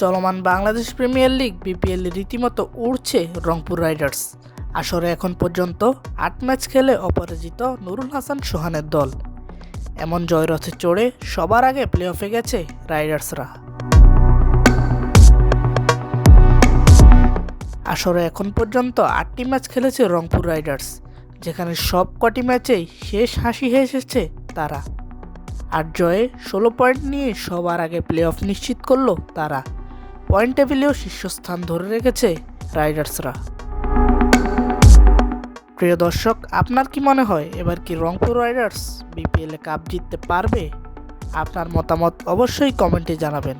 চলমান Bangladesh premier league, BPL রীতিমতো উড়ছে রংপুর রাইডার্স। আসরে এখন পর্যন্ত আট ম্যাচ খেলে অপরাজিত নুরুল হাসান সোহানের দল। এমন জয়রথে চড়ে সবার আগে প্লে অফে গেছে রাইডার্সরা। আসরে এখন পর্যন্ত আটটি ম্যাচ খেলেছে রংপুর রাইডার্স, যেখানে সব কটি ম্যাচেই শেষ হাসি হেসেছে তারা। আর জয়ে ষোলো পয়েন্ট নিয়ে সবার আগে প্লে অফ নিশ্চিত করল তারা। পয়েন্ট টেবিলেও শীর্ষস্থান ধরে রেখেছে রাইডার্সরা। প্রিয় দর্শক, আপনার কি মনে হয়, এবার কি রংপুর রাইডার্স বিপিএলে কাপ জিততে পারবে? আপনার মতামত অবশ্যই কমেন্টে জানাবেন।